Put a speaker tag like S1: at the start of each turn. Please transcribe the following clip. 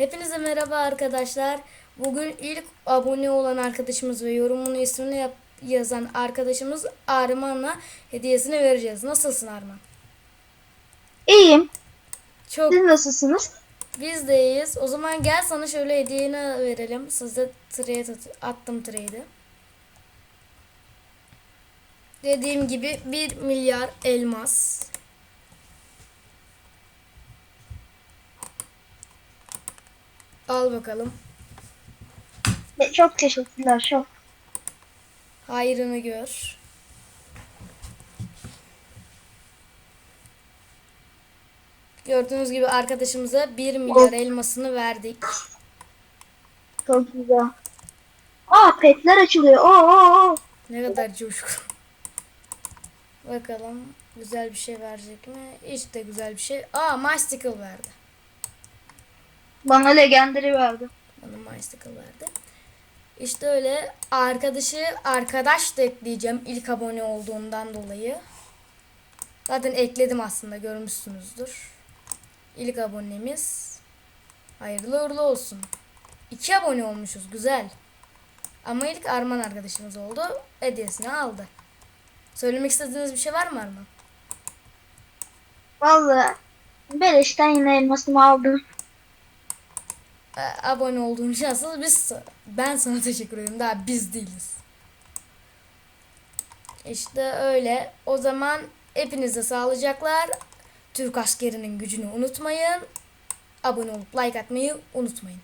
S1: Hepinize merhaba arkadaşlar. Bugün ilk abone olan arkadaşımız ve yorumunu ismini yap- yazan arkadaşımız Arman'la hediyesini vereceğiz. Nasılsın Arman?
S2: İyiyim.
S1: Çok
S2: Siz nasılsınız?
S1: biz de iyiyiz. O zaman gel sana şöyle hediyeni verelim. Size trade at- attım trade'i. Dediğim gibi 1 milyar elmas. Al bakalım.
S2: Çok teşekkürler. Çok.
S1: Hayrını gör. Gördüğünüz gibi arkadaşımıza 1 milyar elmasını verdik.
S2: Çok güzel. Aa petler açılıyor. Oo, oo, oo.
S1: Ne kadar coşkun. Bakalım güzel bir şey verecek mi? Hiç de güzel bir şey. Aa Mystical verdi.
S2: Bana legendary verdi.
S1: Bana Mystical verdi. İşte öyle arkadaşı arkadaş da ekleyeceğim ilk abone olduğundan dolayı. Zaten ekledim aslında görmüşsünüzdür. İlk abonemiz. Hayırlı uğurlu olsun. İki abone olmuşuz güzel. Ama ilk Arman arkadaşımız oldu. Hediyesini aldı. Söylemek istediğiniz bir şey var mı Arman?
S2: Vallahi beleşten yine elmasımı aldım.
S1: Ee, abone olduğun için aslında biz ben sana teşekkür ederim. Daha biz değiliz. İşte öyle. O zaman hepinize sağlıcaklar. Türk askerinin gücünü unutmayın. Abone olup like atmayı unutmayın.